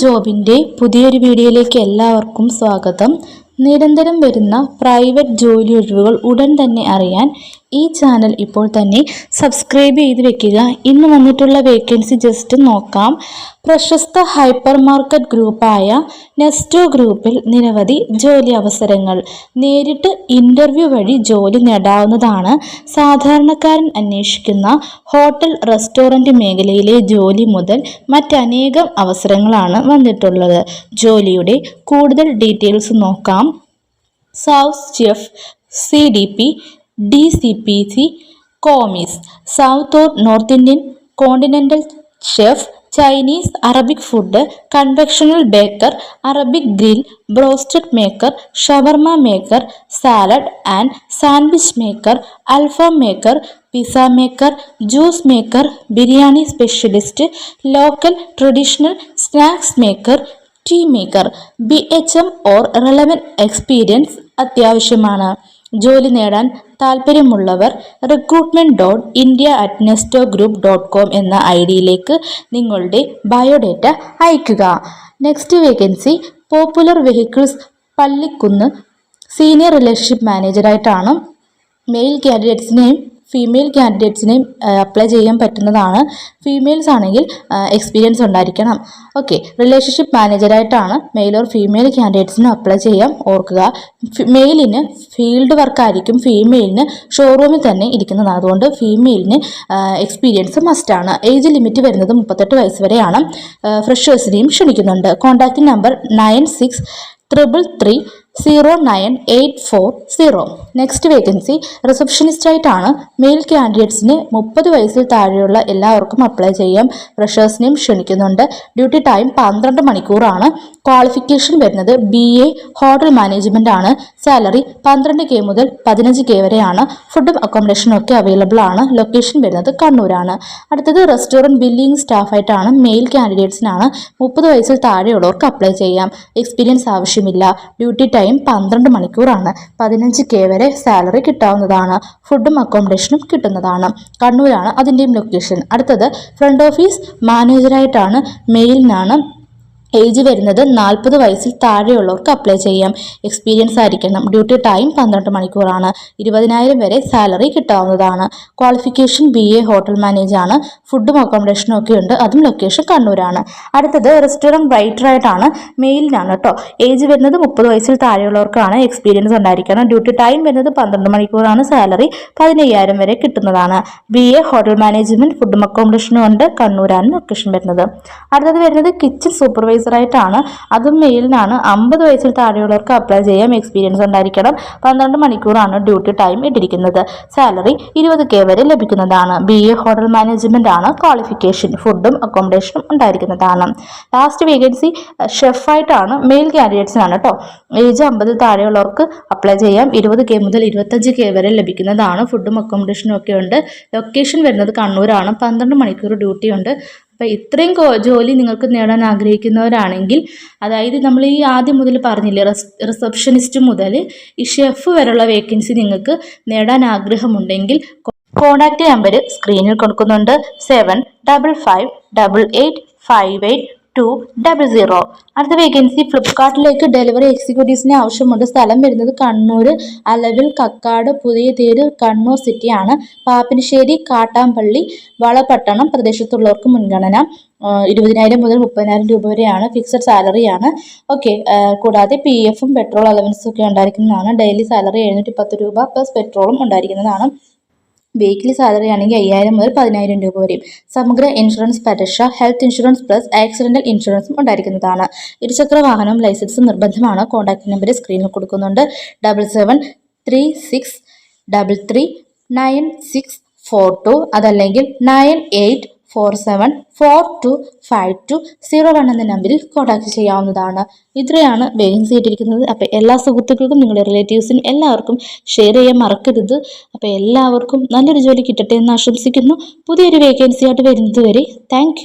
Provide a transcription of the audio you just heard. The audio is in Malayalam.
ജോബിന്റെ പുതിയൊരു വീഡിയോയിലേക്ക് എല്ലാവർക്കും സ്വാഗതം. നിരന്തരം വരുന്ന പ്രൈവറ്റ് ജോലി ഒഴിവുകൾ ഉടൻ തന്നെ അറിയാൻ ഈ ചാനൽ ഇപ്പോൾ തന്നെ സബ്സ്ക്രൈബ് ചെയ്ത് വെക്കുക. ഇന്ന് വന്നിട്ടുള്ള വേക്കൻസി ജസ്റ്റ് നോക്കാം. പ്രശസ്ത ഹൈപ്പർ മാർക്കറ്റ് ഗ്രൂപ്പായ നെസ്റ്റോ ഗ്രൂപ്പിൽ നിരവധി ജോലി അവസരങ്ങൾ. നേരിട്ട് ഇന്റർവ്യൂ വഴി ജോലി നേടാവുന്നതാണ്. സാധാരണക്കാരൻ അന്വേഷിക്കുന്ന ഹോട്ടൽ റെസ്റ്റോറന്റ് മേഖലയിലെ ജോലി മുതൽ മറ്റനേകം അവസരങ്ങളാണ് വന്നിട്ടുള്ളത്. ജോലിയുടെ കൂടുതൽ ഡീറ്റെയിൽസ് നോക്കാം. Sous chef C D P D C P C commis south or north Indian continental chef Chinese Arabic food convectional baker Arabic grill broasted maker shawarma maker salad and sandwich maker alfaham maker pizza maker juice maker biryani specialist local traditional snacks maker tea maker B H M or relevant experience അത്യാവശ്യമാണ്. ജോലി നേടാൻ താല്പര്യമുള്ളവർ recruitment dot India at Nesto group dot com എന്ന ഐ ഡിയിലേക്ക് നിങ്ങളുടെ ബയോഡേറ്റ അയയ്ക്കുക. Next vacancy Popular Vehicles Pallikkunnu senior relationship മാനേജറായിട്ടാണ് male കാൻഡിഡേറ്റ്സിനെയും ഫീമെയിൽ കാൻഡിഡേറ്റ്സിനെയും അപ്ലൈ ചെയ്യാൻ പറ്റുന്നതാണ്. ഫീമെയിൽസ് ആണെങ്കിൽ എക്സ്പീരിയൻസ് ഉണ്ടായിരിക്കണം. ഓക്കെ റിലേഷൻഷിപ്പ് മാനേജറായിട്ടാണ് മെയിൽ ഓർ ഫീമെയിൽ ക്യാൻഡിഡേറ്റ്സിനും അപ്ലൈ ചെയ്യാൻ ഓർക്കുക. മെയിലിന് ഫീൽഡ് വർക്കായിരിക്കും ഫീമെയിലിന് ഷോറൂമിൽ തന്നെ ഇരിക്കുന്നതാണ് അതുകൊണ്ട് ഫീമെയിലിന് എക്സ്പീരിയൻസ് മസ്റ്റാണ് ഏജ് ലിമിറ്റ് വരുന്നത് മുപ്പത്തെട്ട് വയസ്സ് വരെയാണ്. ഫ്രഷേഴ്സിനെയും ക്ഷണിക്കുന്നുണ്ട്. Contact number nine six triple three zero nine eight four zero next vacancy റിസപ്ഷനിസ്റ്റായിട്ടാണ് male കാൻഡിഡേറ്റ്സിന് മുപ്പത് വയസ്സിൽ താഴെയുള്ള എല്ലാവർക്കും അപ്ലൈ ചെയ്യാം. ഫ്രഷേഴ്സിനെയും ക്ഷണിക്കുന്നുണ്ട്. ഡ്യൂട്ടി ടൈം പന്ത്രണ്ട് മണിക്കൂറാണ്. ക്വാളിഫിക്കേഷൻ വരുന്നത് ബി എ ഹോട്ടൽ മാനേജ്മെന്റ് ആണ്. സാലറി പന്ത്രണ്ട് കെ മുതൽ പതിനഞ്ച് കെ വരെയാണ്. ഫുഡും അക്കോമഡേഷനും ഒക്കെ അവൈലബിൾ ആണ്. ലൊക്കേഷൻ വരുന്നത് കണ്ണൂരാണ്. അടുത്തത് റെസ്റ്റോറന്റ് ബില്ലിംഗ് സ്റ്റാഫായിട്ടാണ് മെയിൽ കാൻഡിഡേറ്റ്സിനാണ് മുപ്പത് വയസ്സിൽ താഴെയുള്ളവർക്ക് അപ്ലൈ ചെയ്യാം. എക്സ്പീരിയൻസ് ആവശ്യമില്ല. ഡ്യൂട്ടി ടൈം പന്ത്രണ്ട് മണിക്കൂറാണ്. പതിനഞ്ച് കെ വരെ സാലറി കിട്ടാവുന്നതാണ്. ഫുഡും അക്കോമഡേഷനും കിട്ടുന്നതാണ്. കണ്ണൂരാണ് അതിന്റെയും ലൊക്കേഷൻ അടുത്തത് ഫ്രണ്ട് ഓഫീസ് മാനേജറായിട്ടാണ് മെയിലിനാണ് ഏജ് വരുന്നത് നാൽപ്പത് വയസ്സിൽ താഴെയുള്ളവർക്ക് അപ്ലൈ ചെയ്യാം. എക്സ്പീരിയൻസ് ആയിരിക്കണം. ഡ്യൂട്ടി ടൈം പന്ത്രണ്ട് മണിക്കൂറാണ്. ഇരുപതിനായിരം വരെ സാലറി കിട്ടാവുന്നതാണ്. ക്വാളിഫിക്കേഷൻ ബി എ ഹോട്ടൽ മാനേജാണ് ഫുഡും അക്കോമഡേഷനും ഒക്കെ ഉണ്ട്. അതും ലൊക്കേഷൻ കണ്ണൂരാണ്. അടുത്തത് റെസ്റ്റോറന്റ് റൈറ്ററായിട്ടാണ് മെയിലിനാണ് കേട്ടോ. ഏജ് വരുന്നത് മുപ്പത് വയസ്സിൽ താഴെയുള്ളവർക്കാണ് എക്സ്പീരിയൻസ് ഉണ്ടായിരിക്കണം. ഡ്യൂട്ടി ടൈം വരുന്നത് പന്ത്രണ്ട് മണിക്കൂറാണ്. സാലറി പതിനയ്യായിരം വരെ കിട്ടുന്നതാണ്. ബി എ ഹോട്ടൽ മാനേജ്മെന്റ് ഫുഡും അക്കോമഡേഷനും ഉണ്ട്. കണ്ണൂരാണ് ലൊക്കേഷൻ വരുന്നത്. അടുത്തത് വരുന്നത് കിച്ചൺ സൂപ്പർവൈസർ സൂപ്പർവൈസറായിട്ടാണ് അതും മെയിലിനാണ്. അമ്പത് വയസ്സിൽ താഴെയുള്ളവർക്ക് അപ്ലൈ ചെയ്യാം. എക്സ്പീരിയൻസ് ഉണ്ടായിരിക്കണം. പന്ത്രണ്ട് മണിക്കൂറാണ് ഡ്യൂട്ടി ടൈം ഇട്ടിരിക്കുന്നത്. സാലറി ഇരുപത് കെ വരെ ലഭിക്കുന്നതാണ്. ബി എ ഹോട്ടൽ മാനേജ്മെന്റ് ആണ് ക്വാളിഫിക്കേഷൻ ഫുഡും അക്കോമഡേഷനും ഉണ്ടായിരിക്കുന്നതാണ്. ലാസ്റ്റ് വേക്കൻസി ഷെഫായിട്ടാണ് മെയിൽ കാൻഡിഡേറ്റ്സിനാണ് കേട്ടോ ഏജ് അമ്പത് താഴെയുള്ളവർക്ക് അപ്ലൈ ചെയ്യാം. ഇരുപത് കെ മുതൽ ഇരുപത്തഞ്ച് കെ വരെ ലഭിക്കുന്നതാണ്. ഫുഡും അക്കോമഡേഷനും ഒക്കെ ഉണ്ട്. ലൊക്കേഷൻ വരുന്നത് കണ്ണൂരാണ്. പന്ത്രണ്ട് മണിക്കൂർ ഡ്യൂട്ടി ഉണ്ട് അപ്പോൾ ഇത്രയും ജോലി നിങ്ങൾക്ക് നേടാൻ ആഗ്രഹിക്കുന്നവരാണെങ്കിൽ അതായത് നമ്മൾ ഈ ആദ്യം മുതൽ പറഞ്ഞില്ലേ റിസപ്ഷനിസ്റ്റ് മുതൽ ഈ ഷെഫ് വരെയുള്ള വേക്കൻസി നിങ്ങൾക്ക് നേടാൻ ആഗ്രഹമുണ്ടെങ്കിൽ കോൺടാക്റ്റ് നമ്പർ സ്ക്രീനിൽ കൊടുക്കുന്നുണ്ട്. Seven double five double eight five eight two double zero അടുത്ത വേക്കൻസി ഫ്ലിപ്കാർട്ടിലേക്ക് ഡെലിവറി എക്സിക്യൂട്ടീവ്സിന് ആവശ്യമുണ്ട്. സ്ഥലം വരുന്നത് കണ്ണൂർ അലവിൽ കക്കാട് പുതിയ തേര് കണ്ണൂർ സിറ്റിയാണ് പാപ്പിനിശ്ശേരി കാട്ടാമ്പള്ളി വളപട്ടണം പ്രദേശത്തുള്ളവർക്ക് മുൻഗണന. ഇരുപതിനായിരം മുതൽ മുപ്പതിനായിരം രൂപ വരെയാണ് ഫിക്സഡ് സാലറിയാണ് ഓക്കെ കൂടാതെ പി എഫും പെട്രോൾ അലവൻസും ഒക്കെ ഉണ്ടായിരിക്കുന്നതാണ്. ഡെയിലി സാലറി എഴുന്നൂറ്റി പത്ത് രൂപ പ്ലസ് പെട്രോളും ഉണ്ടായിരിക്കുന്നതാണ്. വീക്ക്ലി സാലറി ആണെങ്കിൽ അയ്യായിരം മുതൽ പതിനായിരം രൂപ വരെയും. സമഗ്ര ഇൻഷുറൻസ് പരീക്ഷ ഹെൽത്ത് ഇൻഷുറൻസ് പ്ലസ് ആക്സിഡന്റൽ ഇൻഷുറൻസും ഉണ്ടായിരിക്കുന്നതാണ്. ഇരുചക്ര വാഹനം ലൈസൻസ് നിർബന്ധമാണ്. കോൺടാക്ട് നമ്പർ സ്ക്രീനിൽ കൊടുക്കുന്നുണ്ട്. Double seven three six double three nine six four two അതല്ലെങ്കിൽ nine eight four seven four two five two zero one എന്ന നമ്പറിൽ കോൺടാക്ട് ചെയ്യാവുന്നതാണ്. ഇത്രയാണ് വേക്കൻസി ഇട്ടിരിക്കുന്നത് അപ്പോൾ എല്ലാ സുഹൃത്തുക്കൾക്കും നിങ്ങളുടെ റിലേറ്റീവ്സിനും എല്ലാവർക്കും ഷെയർ ചെയ്യാൻ മറക്കരുത്. അപ്പോൾ എല്ലാവർക്കും നല്ലൊരു ജോലി കിട്ടട്ടെ എന്ന് ആശംസിക്കുന്നു. പുതിയൊരു വേക്കൻസി ആയിട്ട് വരുന്നത് വരെ താങ്ക്